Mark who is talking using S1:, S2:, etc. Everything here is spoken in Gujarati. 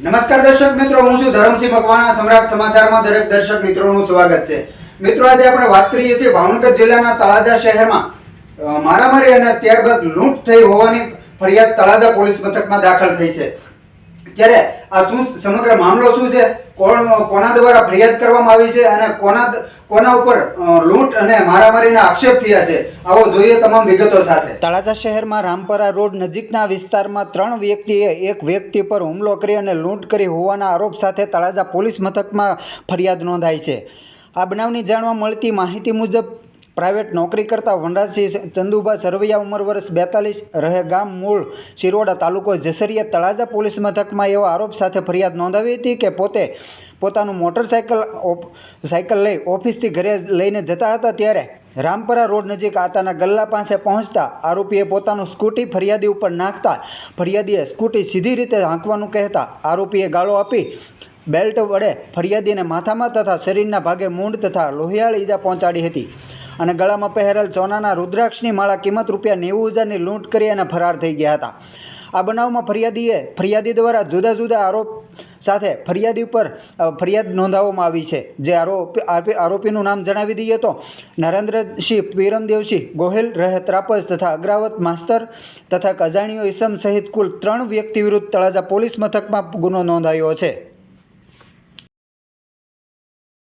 S1: નમસ્કાર દર્શક મિત્રો, હું છું ધરમસિંહ મકવાણા, સમ્રાટ સમાચારમાં દરેક દર્શક મિત્રોનું સ્વાગત છે. મિત્રો, આજે આપણે વાત કરીએ છીએ ભાવનગર જિલ્લાના તળાજા શહેરમાં. મારામારી અને ત્યારબાદ લૂંટ થઈ હોવાની ફરિયાદ તળાજા પોલીસ મથકમાં દાખલ થઈ છે. ત્યારે આ શું સમગ્ર મામલો શું છે? કોણ, કોના દ્વારા ફરિયાદ કરવામાં આવી છે અને કોના કોના ઉપર લૂંટ અને મારામારીના આક્ષેપ થયા છે? આવો જોઈએ તમામ વિગતો સાથે. તળાજા શહેરમાં રામપરા રોડ નજીકના વિસ્તારમાં ત્રણ વ્યક્તિએ એક વ્યક્તિ પર હુમલો કરી અને લૂંટ કરી હોવાના આરોપ સાથે તળાજા પોલીસ મથકમાં ફરિયાદ નોંધાઈ છે. આ બનાવની જાણવા મળતી માહિતી મુજબ પ્રાઇવેટ નોકરી કરતા વનરાજસિંહ ચંદુભા સરવૈયા ઉંમર વર્ષ બેતાલીસ, રહે ગામ મૂળ, શિરોડા તાલુકો જસરિયા તળાજા પોલીસ મથકમાં એવા આરોપ સાથે ફરિયાદ નોંધાવી હતી કે પોતે પોતાનું મોટરસાયકલ ઓપ- સાયકલ લઈ ઓફિસથી ઘરે લઈને જતા હતા ત્યારે રામપરા રોડ નજીક આતાના ગલ્લા પાસે પહોંચતા આરોપીએ પોતાનું સ્કૂટી ફરિયાદી ઉપર નાખતા ફરિયાદીએ સ્કૂટી સીધી રીતે હાંકવાનું કહેતા આરોપીએ ગાળો આપી બેલ્ટ વડે ફરિયાદીને માથામાં તથા શરીરના ભાગે મૂંઢ તથા લોહિયાળ ઈજા પહોંચાડી હતી. અને ગળામાં પહેરેલ સોનાના રુદ્રાક્ષની માળા કિંમત રૂપિયા નેવું હજારની લૂંટ કરી અને ફરાર થઈ ગયા હતા. આ બનાવમાં ફરિયાદીએ, ફરિયાદી દ્વારા જુદા જુદા આરોપ સાથે ફરિયાદી ઉપર ફરિયાદ નોંધાવવામાં આવી છે. જે આરોપ, આરોપી- આરોપીનું નામ જણાવી દઈએ તો, નરેન્દ્રસિંહ પીરમદેવસિંહ ગોહિલ રહે ત્રાપજ તથા અગ્રાવત માસ્તર તથા કજાણીઓ ઈસમ સહિત કુલ ત્રણ વ્યક્તિ વિરુદ્ધ તળાજા પોલીસ મથકમાં ગુનો નોંધાયો છે.